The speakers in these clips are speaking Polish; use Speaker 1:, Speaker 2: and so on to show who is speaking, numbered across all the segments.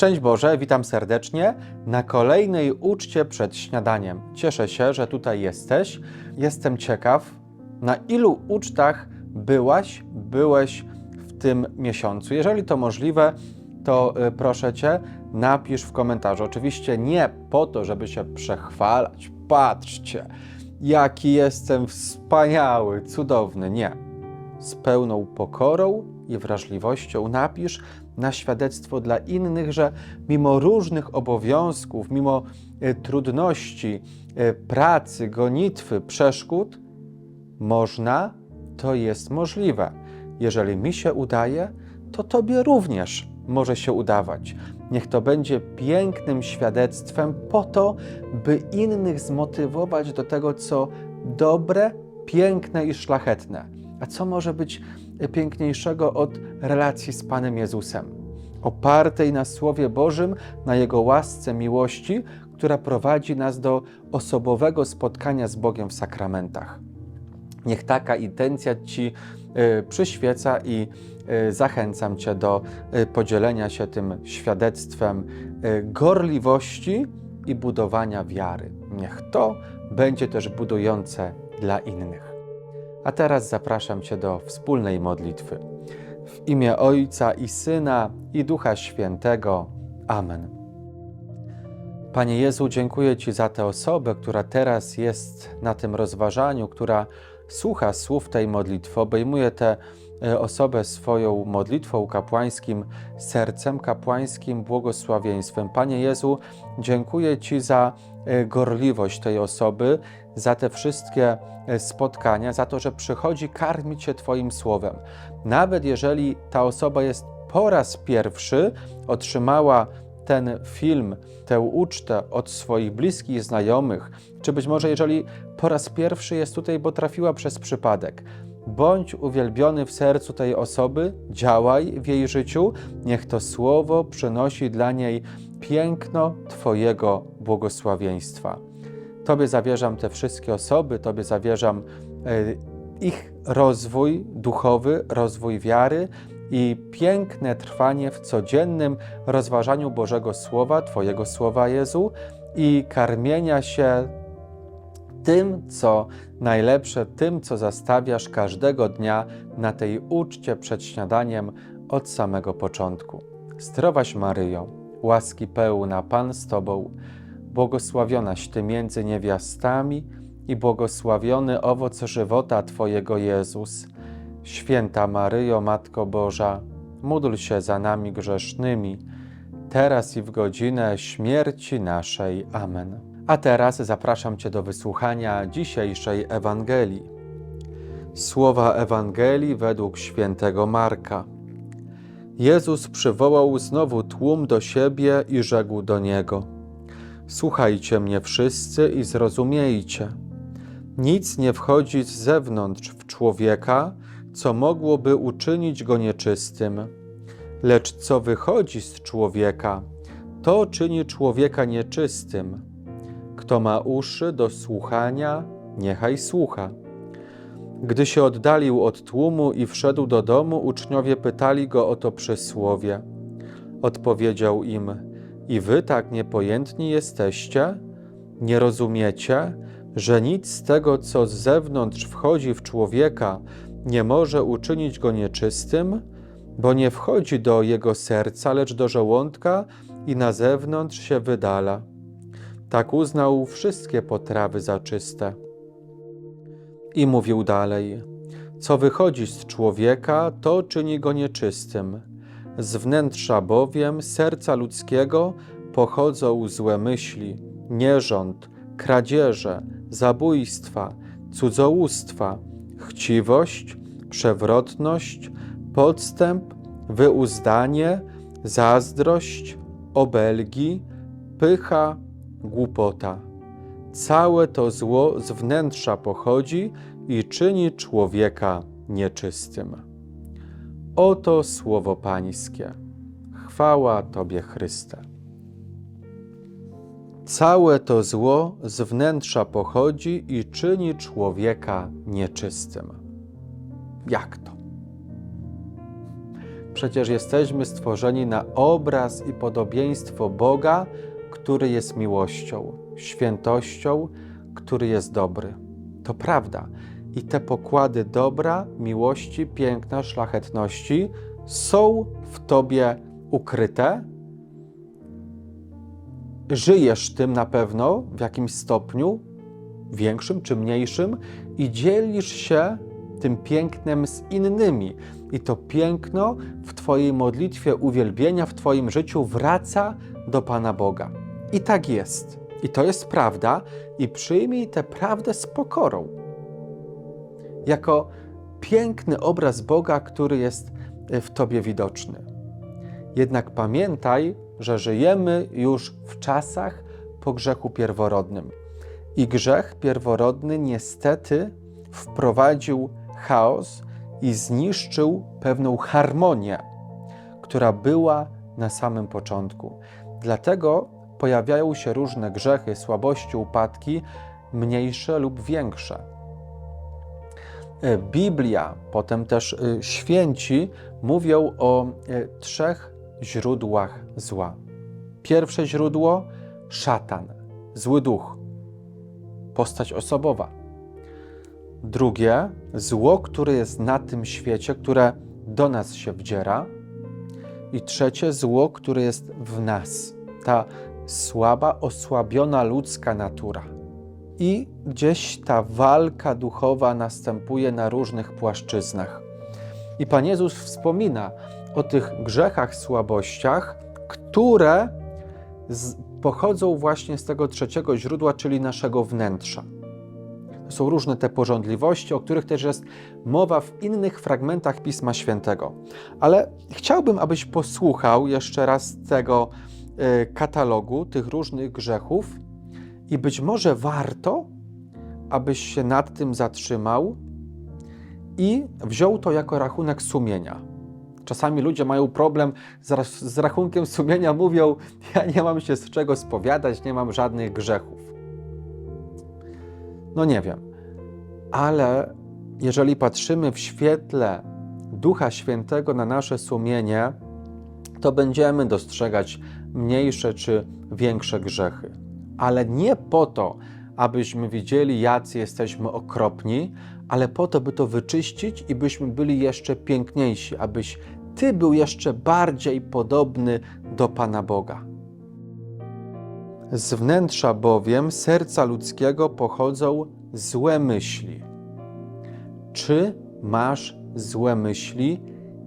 Speaker 1: Szczęść Boże, witam serdecznie na kolejnej uczcie przed śniadaniem. Cieszę się, że tutaj jesteś. Jestem ciekaw, na ilu ucztach byłaś, byłeś w tym miesiącu. Jeżeli to możliwe, to y, proszę Cię, napisz w komentarzu. Oczywiście nie po to, żeby się przechwalać. Patrzcie, jaki jestem wspaniały, cudowny. Nie. Z pełną pokorą i wrażliwością napisz na świadectwo dla innych, że mimo różnych obowiązków, mimo y, trudności, y, pracy, gonitwy, przeszkód, można, to jest możliwe. Jeżeli mi się udaje, to Tobie również może się udawać. Niech to będzie pięknym świadectwem po to, by innych zmotywować do tego, co dobre, piękne i szlachetne. A co może być piękniejszego od relacji z Panem Jezusem? Opartej na Słowie Bożym, na Jego łasce miłości, która prowadzi nas do osobowego spotkania z Bogiem w sakramentach. Niech taka intencja Ci y, przyświeca i y, zachęcam Cię do y, podzielenia się tym świadectwem gorliwości i budowania wiary. Niech to będzie też budujące dla innych. A teraz zapraszam Cię do wspólnej modlitwy. W imię Ojca i Syna i Ducha Świętego. Amen. Panie Jezu, dziękuję Ci za tę osobę, która teraz jest na tym rozważaniu, która słucha słów tej modlitwy, obejmuje tę e, osobę swoją modlitwą kapłańskim, sercem kapłańskim, błogosławieństwem. Panie Jezu, dziękuję Ci za e, gorliwość tej osoby, za te wszystkie e, spotkania, za to, że przychodzi karmić się Twoim słowem. Nawet jeżeli ta osoba jest po raz pierwszy, otrzymała ten film, tę ucztę od swoich bliskich znajomych, czy być może jeżeli po raz pierwszy jest tutaj, bo trafiła przez przypadek. Bądź uwielbiony w sercu tej osoby, działaj w jej życiu, niech to słowo przynosi dla niej piękno Twojego błogosławieństwa. Tobie zawierzam te wszystkie osoby, Tobie zawierzam e, ich rozwój duchowy, rozwój wiary i piękne trwanie w codziennym rozważaniu Bożego Słowa, Twojego Słowa Jezu i karmienia się tym, co najlepsze, tym, co zastawiasz każdego dnia na tej uczcie przed śniadaniem od samego początku. Zdrowaś Maryjo, łaski pełna Pan z Tobą, błogosławionaś Ty między niewiastami i błogosławiony owoc żywota Twojego Jezus. Święta Maryjo, Matko Boża, módl się za nami grzesznymi, teraz i w godzinę śmierci naszej. Amen. A teraz zapraszam Cię do wysłuchania dzisiejszej Ewangelii. Słowa Ewangelii według świętego Marka. Jezus przywołał znowu tłum do siebie i rzekł do niego: Słuchajcie mnie wszyscy i zrozumiejcie. Nic nie wchodzi z zewnątrz w człowieka, co mogłoby uczynić go nieczystym, lecz co wychodzi z człowieka, to czyni człowieka nieczystym. Kto ma uszy do słuchania, niechaj słucha. Gdy się oddalił od tłumu i wszedł do domu, uczniowie pytali go o to przysłowie. Odpowiedział im: I wy tak niepojętni jesteście? Nie rozumiecie, że nic z tego, co z zewnątrz wchodzi w człowieka, nie może uczynić go nieczystym, bo nie wchodzi do jego serca, lecz do żołądka i na zewnątrz się wydala. Tak uznał wszystkie potrawy za czyste. I mówił dalej: Co wychodzi z człowieka, to czyni go nieczystym. Z wnętrza bowiem serca ludzkiego pochodzą złe myśli, nierząd, kradzieże, zabójstwa, cudzołóstwa, chciwość, przewrotność, podstęp, wyuzdanie, zazdrość, obelgi, pycha, głupota. Całe to zło z wnętrza pochodzi i czyni człowieka nieczystym. Oto słowo Pańskie. Chwała Tobie, Chryste. Całe to zło z wnętrza pochodzi i czyni człowieka nieczystym. Jak to? Przecież jesteśmy stworzeni na obraz i podobieństwo Boga, który jest miłością, świętością, który jest dobry. To prawda. I te pokłady dobra, miłości, piękna, szlachetności są w Tobie ukryte. Żyjesz tym na pewno w jakimś stopniu, większym czy mniejszym, i dzielisz się tym pięknem z innymi. I to piękno w Twojej modlitwie uwielbienia, w Twoim życiu wraca do Pana Boga. I tak jest. I to jest prawda, i przyjmij tę prawdę z pokorą. Jako piękny obraz Boga, który jest w Tobie widoczny. Jednak pamiętaj, że żyjemy już w czasach po grzechu pierworodnym. I grzech pierworodny niestety wprowadził chaos i zniszczył pewną harmonię, która była na samym początku. Dlatego pojawiają się różne grzechy, słabości, upadki, mniejsze lub większe. E, Biblia, potem też e, święci mówią o e, trzech źródłach zła. Pierwsze źródło szatan, zły duch, postać osobowa. Drugie zło, które jest na tym świecie, które do nas się wdziera. I trzecie zło, które jest w nas, ta słaba, osłabiona ludzka natura. I gdzieś ta walka duchowa następuje na różnych płaszczyznach. I Pan Jezus wspomina o tych grzechach, słabościach, które pochodzą właśnie z tego trzeciego źródła, czyli naszego wnętrza. Są różne te porządliwości, o których też jest mowa w innych fragmentach Pisma Świętego. Ale chciałbym, abyś posłuchał jeszcze raz tego y, katalogu tych różnych grzechów i być może warto, abyś się nad tym zatrzymał i wziął to jako rachunek sumienia. Czasami ludzie mają problem z, z rachunkiem sumienia, mówią: Ja nie mam się z czego spowiadać, nie mam żadnych grzechów. No nie wiem, ale jeżeli patrzymy w świetle Ducha Świętego na nasze sumienie, to będziemy dostrzegać mniejsze czy większe grzechy. Ale nie po to, abyśmy widzieli, jacy jesteśmy okropni, ale po to, by to wyczyścić i byśmy byli jeszcze piękniejsi, abyś Ty był jeszcze bardziej podobny do Pana Boga. Z wnętrza bowiem serca ludzkiego pochodzą złe myśli. Czy masz złe myśli?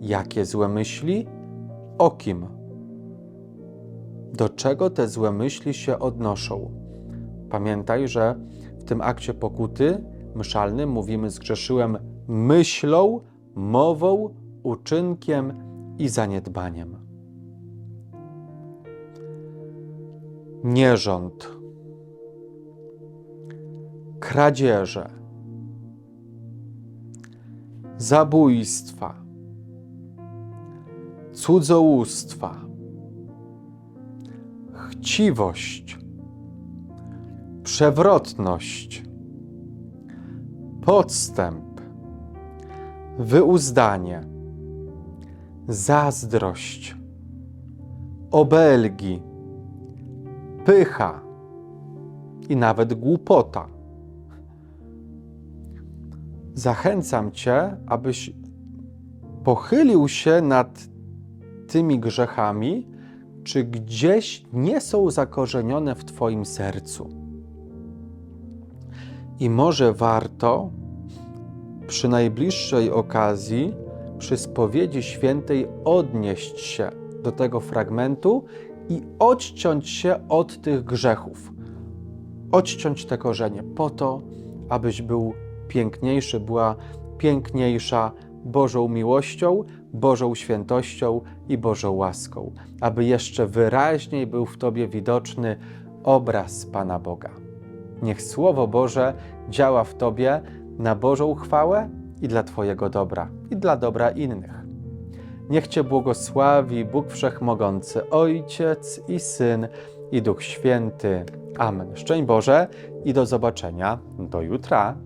Speaker 1: Jakie złe myśli? O kim? Do czego te złe myśli się odnoszą? Pamiętaj, że w tym akcie pokuty myszalnym mówimy zgrzeszyłem myślą, mową, uczynkiem i zaniedbaniem. Nierząd, kradzieże, zabójstwa, cudzołóstwa, chciwość, przewrotność, podstęp, wyuzdanie, zazdrość, obelgi, pycha i nawet głupota. Zachęcam Cię, abyś pochylił się nad tymi grzechami, czy gdzieś nie są zakorzenione w Twoim sercu. I może warto przy najbliższej okazji, przy spowiedzi świętej, odnieść się do tego fragmentu i odciąć się od tych grzechów. Odciąć te korzenie po to, abyś był piękniejszy, była piękniejsza Bożą miłością, Bożą świętością i Bożą łaską, aby jeszcze wyraźniej był w Tobie widoczny obraz Pana Boga. Niech Słowo Boże działa w Tobie na Bożą chwałę i dla Twojego dobra, i dla dobra innych. Niech Cię błogosławi Bóg Wszechmogący, Ojciec i Syn i Duch Święty. Amen. Szczęść Boże i do zobaczenia do jutra.